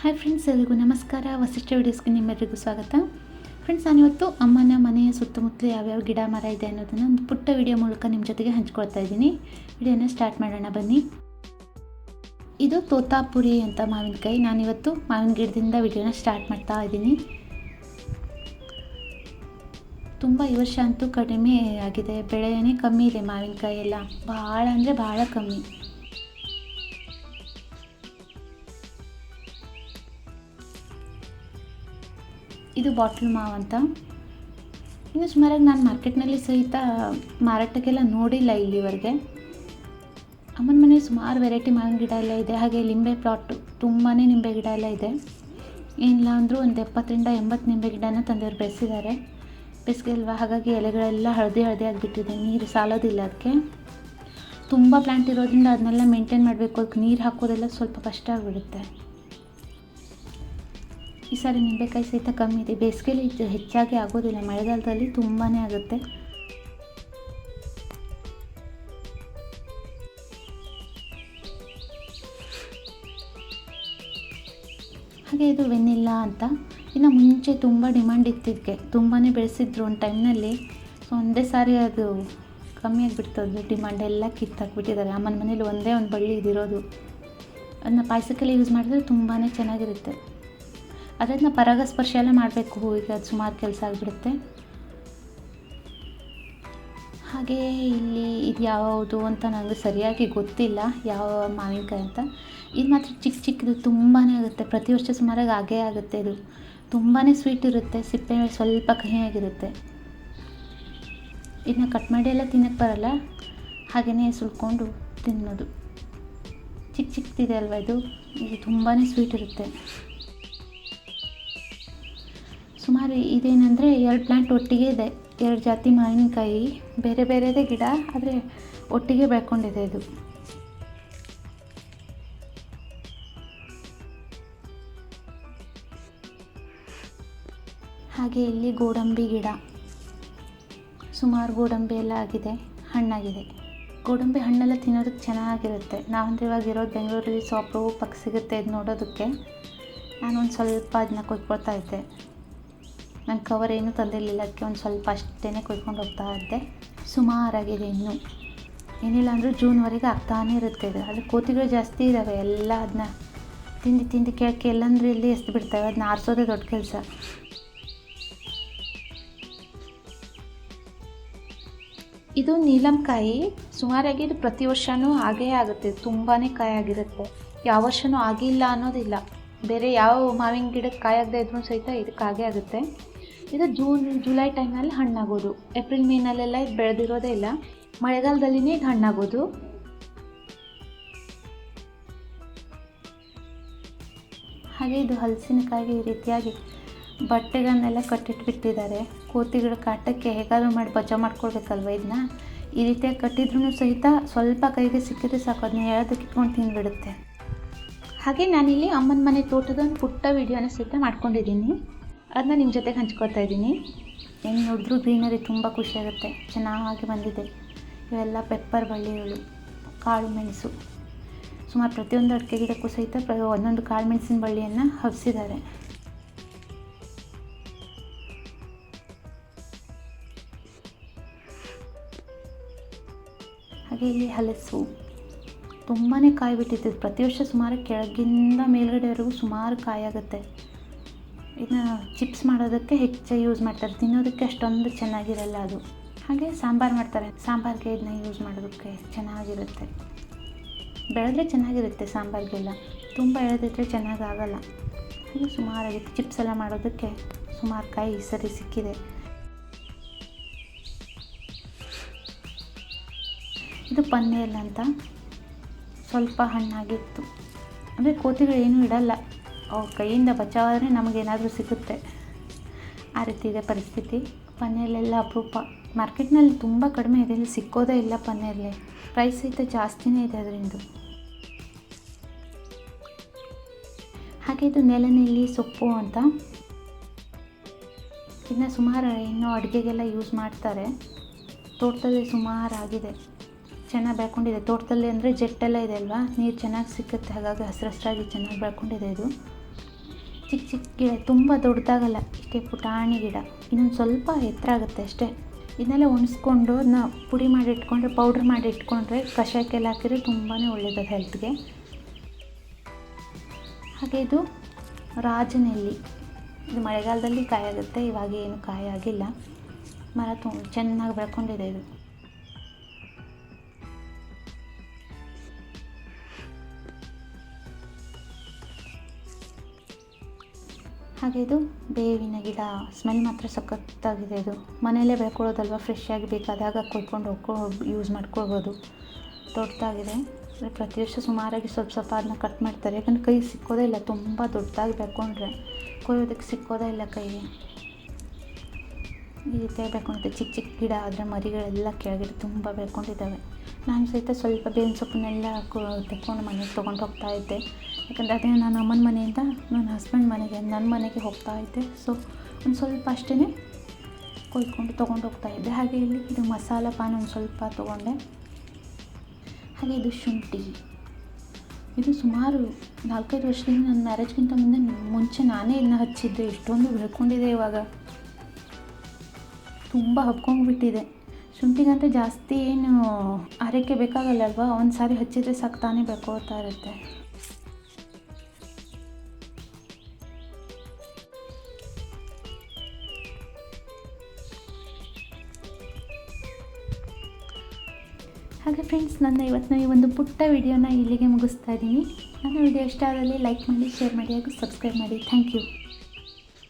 Hi friends ಎಲ್ರಿಗೂ ನಮಸ್ಕಾರ. ವಸಿಷ್ಠ ವಿಡಿಯೋಸ್ಗೆ ನಿಮ್ಮೆಲ್ಲರಿಗೂ ಸ್ವಾಗತ. ಫ್ರೆಂಡ್ಸ್ ನಾನಿವತ್ತು ಅಮ್ಮನ ಮನೆಯ ಸುತ್ತಮುತ್ತಲು ಯಾವ್ಯಾವ ಗಿಡ, ಮರ ಇದೆ ಅನ್ನೋದನ್ನು ಒಂದು ಪುಟ್ಟ ವಿಡಿಯೋ ಮೂಲಕ ನಿಮ್ಮ ಜೊತೆಗೆ ಹಂಚ್ಕೊಳ್ತಾ ಇದ್ದೀನಿ. ವಿಡಿಯೋನ ಸ್ಟಾರ್ಟ್ ಮಾಡೋಣ, ಬನ್ನಿ. ಇದು ತೋತಾಪುರಿ ಅಂತ ಮಾವಿನಕಾಯಿ. ನಾನಿವತ್ತು ಮಾವಿನ ಗಿಡದಿಂದ ವಿಡಿಯೋನ ಸ್ಟಾರ್ಟ್ ಮಾಡ್ತಾ ಇದ್ದೀನಿ. ತುಂಬ ಈ ವರ್ಷ ಅಂತೂ ಕಡಿಮೆ ಆಗಿದೆ. ಬೆಳೆಯೇ ಕಮ್ಮಿ ಇದೆ ಮಾವಿನಕಾಯಿ ಎಲ್ಲ. ಭಾಳ ಅಂದರೆ ಭಾಳ ಕಮ್ಮಿ. ಇದು ಬಾಟ್ಲ್ ಮಾವು ಅಂತ. ಇನ್ನು ಸುಮಾರಾಗಿ ನಾನು ಮಾರ್ಕೆಟ್ನಲ್ಲಿ ಸಹಿತ ಮಾರಾಟಕ್ಕೆಲ್ಲ ನೋಡಿಲ್ಲ ಇಲ್ಲಿವರೆಗೆ. ಅಮ್ಮನ ಮನೆ ಸುಮಾರು ವೆರೈಟಿ ಮಾವಿನ ಗಿಡ ಎಲ್ಲ ಇದೆ. ಹಾಗೆ ಲಿಂಬೆ ಪ್ಲಾಟು ತುಂಬಾ ನಿಂಬೆ ಗಿಡ ಎಲ್ಲ ಇದೆ. ಏನಿಲ್ಲ ಅಂದರೂ ಒಂದು ಎಪ್ಪತ್ತರಿಂದ ಎಂಬತ್ತು ನಿಂಬೆ ಗಿಡನ ತಂದೆಯವ್ರು ಬೆಳೆಸಿದ್ದಾರೆ ಬೇಸಿಗೆ ಅಲ್ವಾ? ಹಾಗಾಗಿ ಎಲೆಗಳೆಲ್ಲ ಹಳದಿ ಹಳದಿ ಆಗಿಬಿಟ್ಟಿದೆ. ನೀರು ಸಾಲೋದಿಲ್ಲ ಅದಕ್ಕೆ ತುಂಬ ಪ್ಲ್ಯಾಂಟ್ ಇರೋದ್ರಿಂದ ಅದನ್ನೆಲ್ಲ ಮೇಂಟೈನ್ ಮಾಡಬೇಕು. ಅದಕ್ಕೆ ನೀರು ಹಾಕೋದೆಲ್ಲ ಸ್ವಲ್ಪ ಕಷ್ಟ ಆಗಿಬಿಡುತ್ತೆ. ಈ ಸಾರಿ ನಿಂಬೆಕಾಯಿ ಸಹಿತ ಕಮ್ಮಿ ಇದೆ. ಹೆಚ್ಚು- ಹೆಚ್ಚಾಗಿ ಆಗೋದಿಲ್ಲ. ಮಳೆಗಾಲದಲ್ಲಿ ತುಂಬಾ ಆಗುತ್ತೆ. ಹಾಗೆ ಇದು ವೆನಿಲ್ಲ ಅಂತ. ಇನ್ನು ಮುಂಚೆ ತುಂಬ ಡಿಮ್ಯಾಂಡ್ ಇತ್ತಿದ್ದಕ್ಕೆ ತುಂಬಾ ಬೆಳೆಸಿದ್ರು ಒಂದು ಟೈಮ್ನಲ್ಲಿ. ಸೊ ಒಂದೇ ಸಾರಿ ಅದು ಕಮ್ಮಿ ಆಗಿಬಿಡ್ತದೆ ಡಿಮ್ಯಾಂಡ್ ಎಲ್ಲ ಕಿತ್ತಾಕ್ಬಿಟ್ಟಿದ್ದಾರೆ. ಅಮ್ಮನ ಮನೇಲಿ ಒಂದೇ ಒಂದು ಬಳ್ಳಿ ಇದಿರೋದು. ಅದನ್ನ ಪಾಯಸಕ್ಕೆಲ್ಲ ಯೂಸ್ ಮಾಡಿದ್ರೆ ತುಂಬಾ ಚೆನ್ನಾಗಿರುತ್ತೆ. ಅದನ್ನ ಪರಾಗಸ್ಪರ್ಶ ಎಲ್ಲ ಮಾಡಬೇಕು ಈಗ ಅದು ಸುಮಾರು ಕೆಲಸ ಆಗಿಬಿಡುತ್ತೆ. ಹಾಗೇ ಇಲ್ಲಿ ಇದು ಯಾವುದು ಅಂತ ನನಗೆ ಸರಿಯಾಗಿ ಗೊತ್ತಿಲ್ಲ, ಯಾವ ಮಾವಿನಕಾಯಿ ಅಂತ. ಇದು ಮಾತ್ರ ಚಿಕ್ಕ ಚಿಕ್ಕದು ತುಂಬಾ ಆಗುತ್ತೆ, ಪ್ರತಿ ವರ್ಷ ಸುಮಾರಾಗಿ ಹಾಗೇ ಆಗುತ್ತೆ ಇದು. ತುಂಬಾ ಸ್ವೀಟ್ ಇರುತ್ತೆ, ಸಿಪ್ಪೆ ಸ್ವಲ್ಪ ಕಹಿಯಾಗಿರುತ್ತೆ ಇದನ್ನ ಕಟ್ ಮಾಡಿ ಎಲ್ಲ ತಿನ್ನಕ್ಕೆ ಬರಲ್ಲ ಹಾಗೆಯೇ ಸುಲ್ಕೊಂಡು ತಿನ್ನೋದು. ಚಿಕ್ಕ ಚಿಕ್ಕದಿದೆ ಅಲ್ವಾ ಇದು? ಇದು ತುಂಬಾ ಸ್ವೀಟ್ ಇರುತ್ತೆ. ಸುಮಾರು ಇದೇನೆಂದರೆ ಎರಡು ಪ್ಲ್ಯಾಂಟ್ ಒಟ್ಟಿಗೆ ಇದೆ. ಎರಡು ಜಾತಿ ಮಾವಿನಕಾಯಿ, ಬೇರೆ ಬೇರೆದೇ ಗಿಡ, ಆದರೆ ಒಟ್ಟಿಗೆ ಬೆಳ್ಕೊಂಡಿದೆ ಇದು. ಹಾಗೆ ಇಲ್ಲಿ ಗೋಡಂಬಿ ಗಿಡ. ಸುಮಾರು ಗೋಡಂಬಿ ಎಲ್ಲ ಆಗಿದೆ, ಹಣ್ಣಾಗಿದೆ. ಗೋಡಂಬಿ ಹಣ್ಣೆಲ್ಲ ತಿನ್ನೋದಕ್ಕೆ ಚೆನ್ನಾಗಿರುತ್ತೆ. ನಾವಂದ್ರೆ ಇವಾಗ ಇರೋದು ಬೆಂಗಳೂರಲ್ಲಿ ಸಾಪು ಪಕ್ಕ ಸಿಗುತ್ತೆ ಇದು ನೋಡೋದಕ್ಕೆ. ನಾನು ಒಂದು ಸ್ವಲ್ಪ ಅದನ್ನ ಕೊಯ್ಕೊಳ್ತಾ ಇದ್ದೆ. ನನ್ನ ಕವರ್ ಏನೂ ತಂದಿರಲಿಲ್ಲ. ಅದಕ್ಕೆ ಒಂದು ಸ್ವಲ್ಪ ಅಷ್ಟೇ ಕುಯ್ಕೊಂಡು ಹೋಗ್ತಾ ಇದ್ದೆ. ಸುಮಾರಾಗಿದೆ ಇನ್ನೂ. ಏನಿಲ್ಲ ಅಂದರೂ ಜೂನ್ವರೆಗೆ ಆಗ್ತಾನೇ ಇರುತ್ತೆ ಇದು. ಅಲ್ಲಿ ಕೋತಿಗಳು ಜಾಸ್ತಿ ಇದ್ದಾವೆ ಎಲ್ಲ ಅದನ್ನ ತಿಂದು ತಿಂದು ಕೇಳಕ್ಕೆ ಎಲ್ಲಂದ್ರೆ ಇಲ್ಲಿ ಎಸ್ದು ಬಿಡ್ತಾವೆ. ಅದನ್ನ ಆರಿಸೋದೇ ದೊಡ್ಡ ಕೆಲಸ. ಇದು ನೀಲಂಕಾಯಿ ಸುಮಾರಾಗಿ ಇದು ಪ್ರತಿ ವರ್ಷವೂ ಹಾಗೇ ಆಗುತ್ತೆ. ತುಂಬಾ ಕಾಯಿ ಆಗಿರುತ್ತೆ. ಯಾವ ವರ್ಷವೂ ಆಗಿಲ್ಲ ಅನ್ನೋದಿಲ್ಲ. ಬೇರೆ ಯಾವ ಮಾವಿನ ಗಿಡಕ್ಕೆ ಕಾಯಿ ಆಗದೆ ಇದ್ರೂ ಸಹಿತ ಇದಕ್ಕೆ ಹಾಗೇ ಆಗುತ್ತೆ. ಇದು ಜೂನ್, ಜುಲೈ ಟೈಮ್ನಲ್ಲಿ ಹಣ್ಣಾಗೋದು. ಏಪ್ರಿಲ್ ಮೇನಲ್ಲೆಲ್ಲ ಇದು ಬೆಳೆದಿರೋದೇ ಇಲ್ಲ. ಮಳೆಗಾಲದಲ್ಲಿನೇ ಇದು ಹಣ್ಣಾಗೋದು. ಹಾಗೆ ಇದು ಹಲಸಿನಕಾಯಿ ಈ ರೀತಿಯಾಗಿ ಬಟ್ಟೆಗಳನ್ನೆಲ್ಲ ಕಟ್ಟಿಟ್ಬಿಟ್ಟಿದ್ದಾರೆ. ಕೋತಿಗಳ ಕಾಟಕ್ಕೆ ಹೇಗಾದರೂ ಮಾಡಿ ಬಚ ಮಾಡ್ಕೊಳ್ಬೇಕಲ್ವ ಇದನ್ನ ಈ ರೀತಿಯಾಗಿ ಕಟ್ಟಿದ್ರೂ ಸಹಿತ ಸ್ವಲ್ಪ ಕೈಗೆ ಸಿಕ್ಕಿದ್ರೆ ಸಾಕು. ಅದನ್ನ ಹೇಳೋದಕ್ಕೆ ಇಟ್ಕೊಂಡು ತಿಂದ್ಬಿಡುತ್ತೆ. ಹಾಗೆ ನಾನಿಲ್ಲಿ ಅಮ್ಮನ ಮನೆ ತೋಟದ ಒಂದು ಪುಟ್ಟ ವಿಡಿಯೋನ ಸಹಿತ ಮಾಡ್ಕೊಂಡಿದ್ದೀನಿ. ಅದನ್ನ ನಿಮ್ಮ ಜೊತೆಗೆ ಹಂಚ್ಕೊಳ್ತಾ ಇದ್ದೀನಿ. ಹೆಂಗೆ ನೋಡಿದ್ರು ಗ್ರೀನರಿ ತುಂಬ ಖುಷಿಯಾಗುತ್ತೆ ಚೆನ್ನಾಗಿ ಬಂದಿದೆ. ಇವೆಲ್ಲ ಪೆಪ್ಪರ್ ಬಳ್ಳಿಗಳು, ಕಾಳು ಮೆಣಸು. ಸುಮಾರು ಪ್ರತಿಯೊಂದು ಅಡಿಕೆ ಗಿಡಕ್ಕೂ ಸಹಿತ ಒಂದೊಂದು ಕಾಳು ಮೆಣಸಿನ ಬಳ್ಳಿಯನ್ನು ಹಬ್ಸಿದ್ದಾರೆ ಹಾಗೆ ಇಲ್ಲಿ ಹಲಸು. ತುಂಬಾ ಕಾಯಿ ಬಿಟ್ಟಿತ್ತು ಪ್ರತಿ ವರ್ಷ ಸುಮಾರು ಕೆಳಗಿಂದ ಮೇಲ್ಗಡೆವರೆಗೂ ಸುಮಾರು ಕಾಯಿ ಇದನ್ನ ಚಿಪ್ಸ್ ಮಾಡೋದಕ್ಕೆ ಹೆಚ್ಚು ಯೂಸ್ ಮಾಡ್ತಾರೆ. ತಿನ್ನೋದಕ್ಕೆ ಅಷ್ಟೊಂದು ಚೆನ್ನಾಗಿರಲ್ಲ ಅದು. ಹಾಗೆ ಸಾಂಬಾರು ಮಾಡ್ತಾರೆ. ಸಾಂಬಾರಿಗೆ ಇದನ್ನ ಯೂಸ್ ಮಾಡೋದಕ್ಕೆ ಚೆನ್ನಾಗಿರುತ್ತೆ. ಬೆಳೆದ್ರೆ ಚೆನ್ನಾಗಿರುತ್ತೆ ಸಾಂಬಾರಿಗೆಲ್ಲ. ತುಂಬ ಎಳೆದಿದ್ರೆ ಚೆನ್ನಾಗಾಗಲ್ಲ. ಹಾಗೆ ಸುಮಾರಾಗಿತ್ತು ಚಿಪ್ಸ್ ಎಲ್ಲ ಮಾಡೋದಕ್ಕೆ ಸುಮಾರು ಕಾಯಿ ಈ ಸರಿ ಸಿಕ್ಕಿದೆ. ಇದು ಪನ್ನೀರ್ ಅಂತ. ಸ್ವಲ್ಪ ಹಣ್ಣಾಗಿತ್ತು. ಅಂದರೆ ಕೋತಿಗಳು ಏನೂ ಇಡಲ್ಲ. ಅವ್ರ ಕೈಯಿಂದ ಬಚಾವಾದರೆ ನಮಗೇನಾದರೂ ಸಿಗುತ್ತೆ. ಆ ರೀತಿ ಇದೆ ಪರಿಸ್ಥಿತಿ. ಪನ್ನೀರ್ಲೆಲ್ಲ ಅಪರೂಪ. ಮಾರ್ಕೆಟ್ನಲ್ಲಿ ತುಂಬ ಕಡಿಮೆ ಇದೆ. ಇಲ್ಲಿ ಸಿಕ್ಕೋದೇ ಇಲ್ಲ ಪನ್ನೀರ್ಲೆ. ಪ್ರೈಸ್ ಸಹಿತ ಜಾಸ್ತಿನೇ ಇದೆ ಅದರಿಂದ. ಹಾಗೆ ಇದು ನೆಲನೆಲ್ಲಿ ಸೊಪ್ಪು ಅಂತ. ಇನ್ನು ಸುಮಾರು ಇನ್ನೂ ಅಡುಗೆಗೆಲ್ಲ ಯೂಸ್ ಮಾಡ್ತಾರೆ. ತೋಟದಲ್ಲಿ ಸುಮಾರು ಆಗಿದೆ. ಚೆನ್ನಾಗಿ ಬೆಳ್ಕೊಂಡಿದೆ. ತೋಟದಲ್ಲಿ ಅಂದರೆ ಜೆಟ್ಟೆಲ್ಲ ಇದೆ ಅಲ್ವಾ? ನೀರು ಚೆನ್ನಾಗಿ ಸಿಕ್ಕುತ್ತೆ. ಹಾಗಾಗಿ ಹಸಿರು ಹಸಿರಾಗಿ ಚೆನ್ನಾಗಿ ಬೆಳ್ಕೊಂಡಿದೆ ಇದು. ಚಿಕ್ಕ ಚಿಕ್ಕ ಗಿಡ ತುಂಬ ದೊಡ್ಡದಾಗಲ್ಲ, ಇಷ್ಟೇ ಪುಟಾಣಿ ಗಿಡ. ಇನ್ನೊಂದು ಸ್ವಲ್ಪ ಎತ್ತರ ಆಗುತ್ತೆ ಅಷ್ಟೇ. ಇದನ್ನೆಲ್ಲ ಒಣಸ್ಕೊಂಡು ಅದನ್ನ ಪುಡಿ ಮಾಡಿ ಇಟ್ಕೊಂಡ್ರೆ, ಪೌಡ್ರ್ ಮಾಡಿ ಇಟ್ಕೊಂಡ್ರೆ ಕಷಾಯಕ್ಕೆಲ್ಲ ಹಾಕಿದ್ರೆ ತುಂಬಾ ಒಳ್ಳೆಯದು ಹೆಲ್ತ್ಗೆ. ಹಾಗೆ ಇದು ರಾಜನೆಲ್ಲಿ. ಇದು ಮಳೆಗಾಲದಲ್ಲಿ ಕಾಯಾಗುತ್ತೆ, ಇವಾಗ ಏನು ಕಾಯಾಗಿಲ್ಲ. ಮರ ತುಂಬ ಚೆನ್ನಾಗಿ ಬೆಳ್ಕೊಂಡಿದೆ ಇದು. ಹಾಗೆ ಇದು ಬೇವಿನ ಗಿಡ ಸ್ಮೆಲ್ ಮಾತ್ರ ಸಖತ್ತಾಗಿದೆ ಇದು ಮನೆಯಲ್ಲೇ ಬೆಳ್ಕೊಳ್ಳೋದಲ್ವ? ಫ್ರೆಶ್ ಆಗಿ ಬೇಕಾದಾಗ ಕೊಯ್ಕೊಂಡು ಹೋಗ್ಕೊ ಯೂಸ್ ಮಾಡ್ಕೊಳ್ಬೋದು. ದೊಡ್ಡದಾಗಿದೆ. ಪ್ರತಿ ವರ್ಷ ಸುಮಾರಾಗಿ ಸ್ವಲ್ಪ ಸ್ವಲ್ಪ ಅದನ್ನ ಕಟ್ ಮಾಡ್ತಾರೆ. ಯಾಕಂದರೆ ಕೈ ಸಿಕ್ಕೋದೇ ಇಲ್ಲ. ತುಂಬ ದೊಡ್ಡದಾಗಿ ಬೆಳ್ಕೊಂಡ್ರೆ. ಕೊಯ್ಯೋದಕ್ಕೆ ಸಿಕ್ಕೋದೇ ಇಲ್ಲ ಕೈಗೆ ಈ ರೀತಿ ಬೆಳ್ಕೊಂಡಿದ್ದೆ ಚಿಕ್ಕ ಚಿಕ್ಕ ಗಿಡ ಆದರೆ ಮರಿಗಳೆಲ್ಲ ಕೆಳಗಿಡ ತುಂಬ ಬೆಳ್ಕೊಂಡಿದ್ದಾವೆ. ನಾನು ಸಹಿತ ಸ್ವಲ್ಪ ಬೇವಿನ ಸೊಪ್ಪನ್ನೆಲ್ಲ ಕೊ ತಗೊಂಡು ಮನೆಗೆ ತೊಗೊಂಡು ಹೋಗ್ತಾ ಇದ್ದೆ. ಯಾಕಂದರೆ ಅದೇ ನನ್ನ ಅಮ್ಮನ ಮನೆಯಿಂದ ನನ್ನ ಹಸ್ಬೆಂಡ್ ಮನೆಗೆ ನನ್ನ ಮನೆಗೆ ಹೋಗ್ತಾ ಇದ್ದೆ. ಸೊ ಒಂದು ಸ್ವಲ್ಪ ಅಷ್ಟೇ ಕೊಯ್ಕೊಂಡು ತೊಗೊಂಡು ಹೋಗ್ತಾ ಇದ್ದೆ. ಹಾಗೆ ಇಲ್ಲಿ ಇದು ಮಸಾಲ ಪಾನ್ ಒಂದು ಸ್ವಲ್ಪ ತೊಗೊಂಡೆ. ಹಾಗೆ ಇದು ಶುಂಠಿ. ಇದು ಸುಮಾರು ನಾಲ್ಕೈದು ವರ್ಷದಿಂದ ನನ್ನ ಮ್ಯಾರೇಜ್ಗಿಂತ ಮುಂದೆ ಮುಂಚೆ ನಾನೇ ಇದನ್ನ ಹಚ್ಚಿದ್ದೆ. ಇಷ್ಟೊಂದು ಬೆಳ್ಕೊಂಡಿದೆ ಇವಾಗ. ತುಂಬ ಹಬ್ಕೊಂಡ್ಬಿಟ್ಟಿದೆ. ಶುಂಠಿಗಂತೂ ಜಾಸ್ತಿ ಏನು ಆರೈಕೆ ಬೇಕಾಗಲ್ಲ ಅಲ್ವಾ ಒಂದು ಸಾರಿ ಹಚ್ಚಿದ್ರೆ ಸಾಕು ತಾನೇ ಬೆಳ್ಕೊಳ್ತಾ ಇರುತ್ತೆ. ಹಾಗೆ ಫ್ರೆಂಡ್ಸ್ ನನ್ನ ಇವತ್ತಿನ ಈ ಒಂದು ಪುಟ್ಟ ವಿಡಿಯೋನ ಇಲ್ಲಿಗೆ ಮುಗಿಸ್ತಾ ಇದ್ದೀನಿ. ನನ್ನ ವಿಡಿಯೋ ಇಷ್ಟ ಆದಲ್ಲಿ ಲೈಕ್ ಮಾಡಿ ಶೇರ್ ಮಾಡಿ ಹಾಗೂ ಸಬ್ಸ್ಕ್ರೈಬ್ ಮಾಡಿ. Thank you